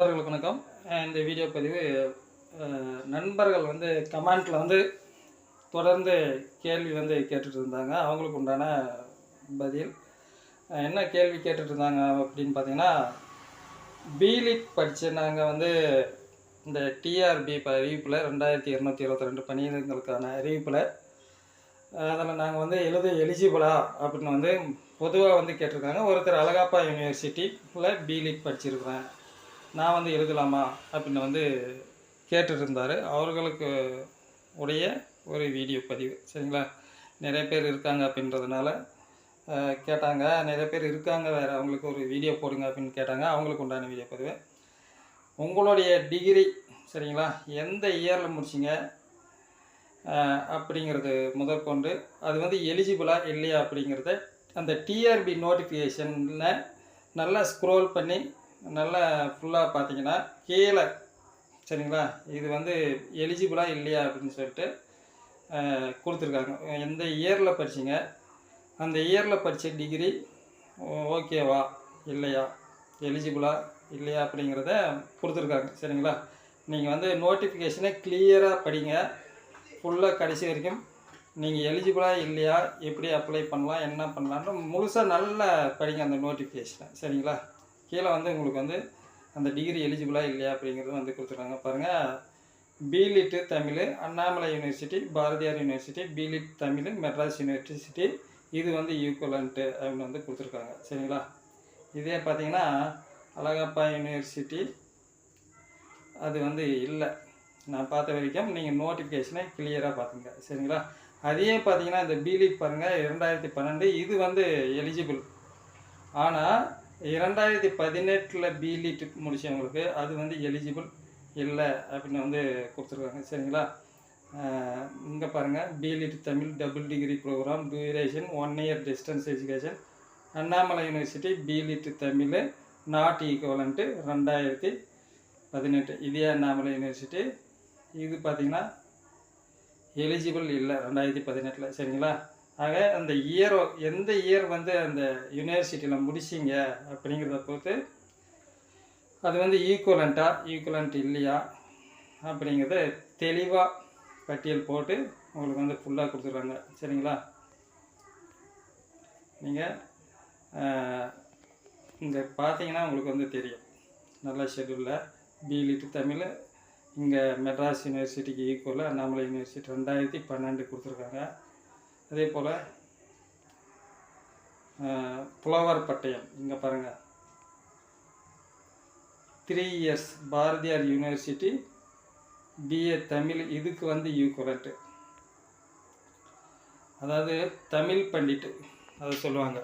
நண்பர்களுக்கு வணக்கம். இந்த வீடியோ பதிவு நண்பர்கள் வந்து கமெண்ட்டில் வந்து தொடர்ந்து கேள்வி வந்து கேட்டுட்டு இருந்தாங்க. அவங்களுக்கு உண்டான பதில். என்ன கேள்வி கேட்டுட்டு இருந்தாங்க அப்படின்னு பார்த்தீங்கன்னா பிலிட் படித்த நாங்கள் வந்து இந்த டிஆர்பி இப்போ அறிவிப்பில் ரெண்டாயிரத்தி இரநூத்தி இருபத்தி ரெண்டு பணியிடங்களுக்கான அறிவிப்பில் அதில் நாங்கள் வந்து எழுத எலிஜிபிளா அப்படின்னு வந்து பொதுவாக வந்து கேட்டிருக்காங்க. ஒருத்தர் அழகாப்பா யூனிவர்சிட்டியில் பிலிட் படிச்சிருக்கிறேன் நான் வந்து எழுதலாமா அப்படின்னு வந்து கேட்டுருந்தார் அவர்களுக்கு உடைய ஒரு வீடியோ பதிவு. சரிங்களா? நிறைய பேர் இருக்காங்க அப்படின்றதுனால கேட்டாங்க. நிறைய பேர் இருக்காங்க வேறு. அவங்களுக்கு ஒரு வீடியோ போடுங்க அப்படின்னு கேட்டாங்க. அவங்களுக்கு உண்டான வீடியோ பதிவு. உங்களுடைய டிகிரி சரிங்களா? எந்த இயரில் முடிச்சிங்க? அப்படிங்கிறது முதற்கொண்டு அது வந்து எலிஜிபிளாக இல்லையா அப்படிங்கிறத அந்த டிஆர்பி நோட்டிஃபிகேஷனில் நல்லா ஸ்க்ரோல் பண்ணி நல்லா ஃபுல்லாக பார்த்தீங்கன்னா கீழே சரிங்களா? இது வந்து எலிஜிபிளாக இல்லையா அப்படின்னு சொல்லிட்டு கொடுத்துருக்காங்க. எந்த இயரில் படிச்சிங்க? அந்த இயரில் படித்த டிகிரி ஓகேவா இல்லையா? எலிஜிபிளா இல்லையா அப்படிங்கிறத கொடுத்துருக்காங்க சரிங்களா? நீங்கள் வந்து நோட்டிஃபிகேஷனை கிளியராக படிங்க. ஃபுல்லாக கடைசி வரைக்கும் நீங்கள் எலிஜிபிளா இல்லையா? எப்படி அப்ளை பண்ணலாம்? என்ன பண்ணலான்னு முழுசாக நல்லா படிங்க அந்த நோட்டிஃபிகேஷனை சரிங்களா? கீழே வந்து உங்களுக்கு வந்து அந்த டிகிரி எலிஜிபிளாக இல்லையா அப்படிங்கிறது வந்து கொடுத்துருக்காங்க. பாருங்கள் BLitt Tamil Annamalai university Bharathiar university BLitt Tamil Madras university இது வந்து ஈக்குவலண்ட்டு அப்படின்னு வந்து கொடுத்துருக்காங்க. சரிங்களா? இதே பார்த்தீங்கன்னா அழகப்பா யூனிவர்சிட்டி அது வந்து இல்லை. நான் பார்த்த வரைக்கும் நீங்கள் நோட்டிஃபிகேஷனை கிளியராக பார்த்துங்க. சரிங்களா? அதே பார்த்தீங்கன்னா இந்த பிலிட் பாருங்கள் இரண்டாயிரத்தி பன்னெண்டு. இது வந்து எலிஜிபிள் ஆனால் இரண்டாயிரத்தி பதினெட்டில் பிலிட் முடிச்சவங்களுக்கு அது வந்து எலிஜிபிள் இல்லை அப்படின்னு வந்து கொடுத்துருக்காங்க. சரிங்களா? இங்கே பாருங்கள் BLitt Tamil double degree programme duration one year distance education Annamalai university BLitt Tamil not equivalent ரெண்டாயிரத்தி பதினெட்டு. இதே அண்ணாமலை யூனிவர்சிட்டி இது பார்த்திங்கன்னா எலிஜிபிள் இல்லை ரெண்டாயிரத்தி பதினெட்டில். சரிங்களா? ஆக அந்த இயர் எந்த இயர் வந்து அந்த யூனிவர்சிட்டியில் முடிச்சிங்க அப்படிங்கிறத பொறுத்து அது வந்து ஈக்குவலண்ட்டா ஈக்குவலண்ட் இல்லையா அப்படிங்கிறத தெளிவாக பட்டியல் போட்டு உங்களுக்கு வந்து ஃபுல்லாக கொடுத்துருக்காங்க சரிங்களா? நீங்கள் இங்கே பார்த்தீங்கன்னா உங்களுக்கு வந்து தெரியும். நல்ல ஷெடியூலில் பிலிட்டு தமிழ் இங்கே மெட்ராஸ் யூனிவர்சிட்டிக்கு ஈக்குவலாக அண்ணாமலை யூனிவர்சிட்டி ரெண்டாயிரத்தி பன்னெண்டு கொடுத்துருக்காங்க. அதே போல் புலவர் பட்டயம் இங்கே பாருங்கள் three years Bharathiar university BA Tamil இதுக்கு வந்து ஈக்குவலண்ட்டு அதாவது தமிழ் பண்டிட்டு அதை சொல்லுவாங்க.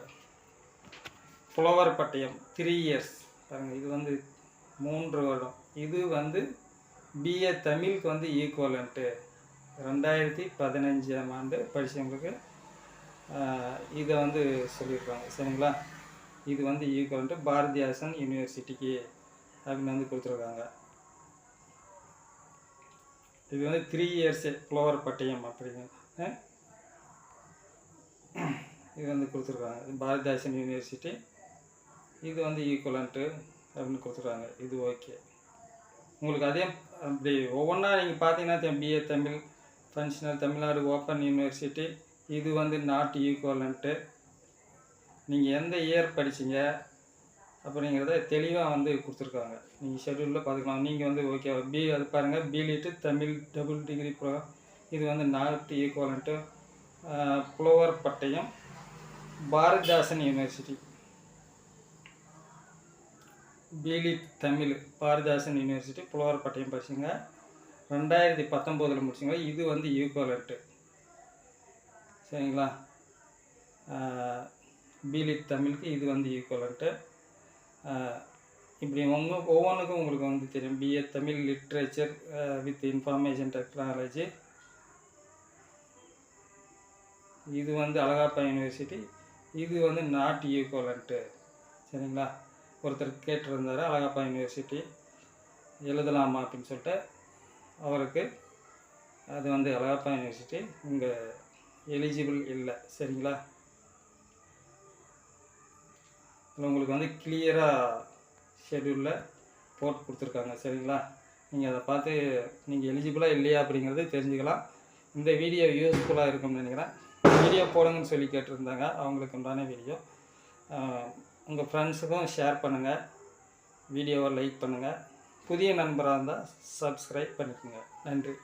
புலவர் பட்டயம் த்ரீ இயர்ஸ் பாருங்கள் இது வந்து மூன்று வருடம். இது வந்து பிஏ தமிழுக்கு வந்து ஈக்குவலண்ட்டு ரெண்டாயிரத்தி பதினஞ்சாம் ஆண்டு படித்தவங்களுக்கு இதை வந்து சொல்லியிருக்காங்க. சரிங்களா? இது வந்து ஈக்குவலண்ட்டு பாரதியாசன் யூனிவர்சிட்டிக்கு அப்படின்னு வந்து கொடுத்துருக்காங்க. இது வந்து த்ரீ இயர்ஸு புலவர் பட்டயம் அப்படின்னு. இது வந்து கொடுத்துருக்காங்க. பாரதிதாசன் யூனிவர்சிட்டி. இது வந்து ஈக்குவலண்ட்டு அப்படின்னு கொடுத்துருக்காங்க. இது ஓகே. உங்களுக்கு அதே அப்படி ஒவ்வொன்றா நீங்கள் பார்த்தீங்கன்னா BA Tamil functional Tamil Nadu open university இது வந்து நாட் ஈக்குவலன்ட்டு நீங்கள் எந்த இயர் படிச்சீங்க அப்படிங்கிறத தெளிவாக வந்து கொடுத்துருக்காங்க. நீங்கள் ஷெட்யூலில் பார்த்துக்கலாம். நீங்கள் வந்து ஓகே பி அது பாருங்கள் BLitt Tamil double degree pro இது வந்து நாட் ஈக்குவலன்ட்டு புலவர் பட்டயம் Bharathidasan university BLitt Tamil Bharathidasan university புலவர் பட்டயம் படிச்சுங்க ரெண்டாயிரத்தி பத்தொம்போதில் முடிச்சிங்களா? இது வந்து ஈக்குவலண்ட்டு சரிங்களா? பிலிட் தமிழுக்கு இது வந்து ஈக்குவலண்ட்டு இப்படி உங்க ஒவ்வொன்றுக்கும் உங்களுக்கு வந்து தெரியும். BA Tamil literature with information technology இது வந்து அழகாப்பா யூனிவர்சிட்டி இது வந்து நாட் ஈக்குவலண்ட்டு சரிங்களா? ஒருத்தர் கேட்டிருந்தார் அழகாப்பா யூனிவர்சிட்டி எழுதலாமா அப்படின்னு சொல்லிட்டு. அவருக்கு அது வந்து அழகாப்பா யூனிவர்சிட்டி இங்கே எலிஜிபிள் இல்லை சரிங்களா? இதில் உங்களுக்கு வந்து கிளியராக ஷெடியூலில் போட்டு கொடுத்துருக்காங்க சரிங்களா? நீங்கள் அதை பார்த்து நீங்கள் எலிஜிபிளாக இல்லையா அப்படிங்கிறது தெரிஞ்சுக்கலாம். இந்த வீடியோ யூஸ்ஃபுல்லாக இருக்கும்னு நினைக்கிறேன். வீடியோ போடுங்கன்னு சொல்லி கேட்டிருந்தாங்க. அவங்களுக்கு உண்டான வீடியோ உங்கள் ஃப்ரெண்ட்ஸுக்கும் ஷேர் பண்ணுங்கள் வீடியோவை லைக் பண்ணுங்கள் புதிய நண்பராக இருந்தால் சப்ஸ்கிரைப் பண்ணிக்கோங்க. நன்றி.